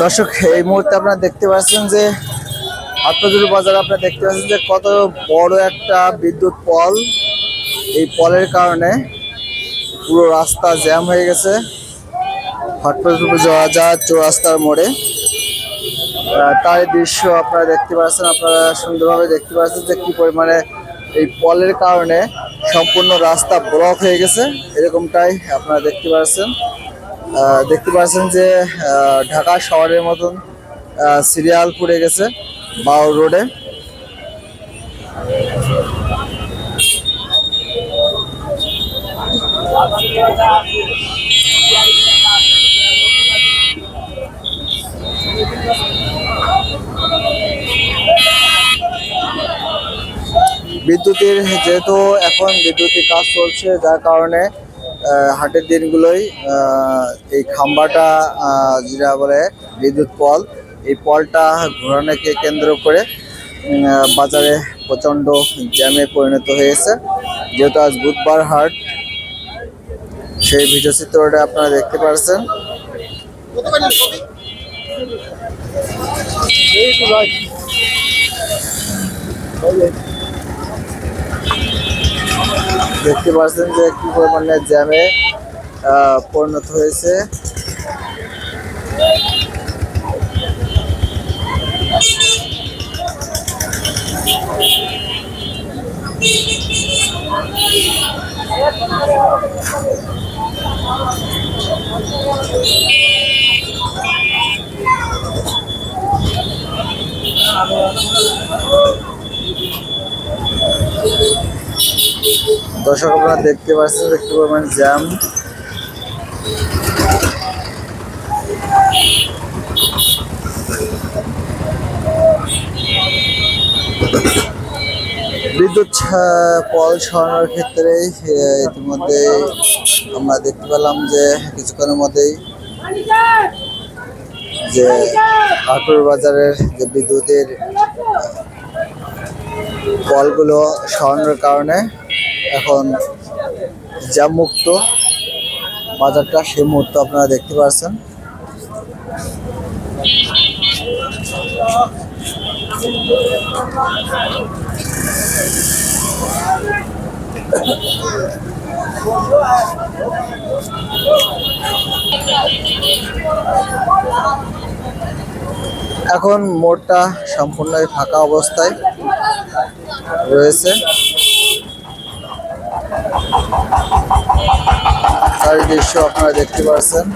দর্শক, এই মুহূর্তে আপনারা দেখতে পাচ্ছেন যে হাটপাজুর বাজার আপনারা দেখতে পাচ্ছেন যে কত বড় একটা বিদ্যুৎ পল। এই পলের কারণে পুরো রাস্তা জ্যাম হয়ে গেছে। হাটপাজুর যাওয়া যায় চৌরাস্তার মোড়ে। তার দৃশ্য আপনারা দেখতে পাচ্ছেন, আপনারা সুন্দরভাবে দেখতে পাচ্ছেন যে কি পরিমাণে এই পলের কারণে সম্পূর্ণ রাস্তা ব্লক হয়ে গেছে। এরকমটাই আপনারা দেখতে পাচ্ছেন। দেখতে পাচ্ছেন যে ঢাকা শহরের মতন সিরিয়াল পড়ে গেছে বাউ রোডে। বিদ্যুতের, যেহেতু এখন বিদ্যুতের কাজ চলছে, যার কারণে হাটের দিনগুলোই এই খাম্বাটা যেটা বলে বিদ্যুৎ পল, এই পলটা ঘোরানোকে কেন্দ্র করে বাজারে প্রচণ্ড জ্যামে পরিণত হয়েছে। যেহেতু আজ বুধবার হাট, সেই ভিডিও চিত্রটা আপনারা দেখতে পাচ্ছেন দেখতে পাচ্ছেন যে কি পরিমাণে জ্যামে পরিণত হয়েছে। দর্শক, আপনারা দেখতে পাচ্ছেন কি পরিমাণ জ্যাম। বিদ্যুৎ পল সরানোর ক্ষেত্রে ইতিমধ্যে আমরা দেখতে পেলাম যে, কিছুক্ষণের মধ্যেই যে আটুর বাজারের যে বিদ্যুতের কলগুলো সরানোর কারণে এখন জ্যাম মুক্ত বাজারটা সেই মুহূর্তে আপনারা দেখতে পাচ্ছেন এখন মোড়টা সম্পূর্ণই ফাঁকা অবস্থায় রয়েছে। তার দৃশ্য আপনারা দেখতে পাচ্ছেন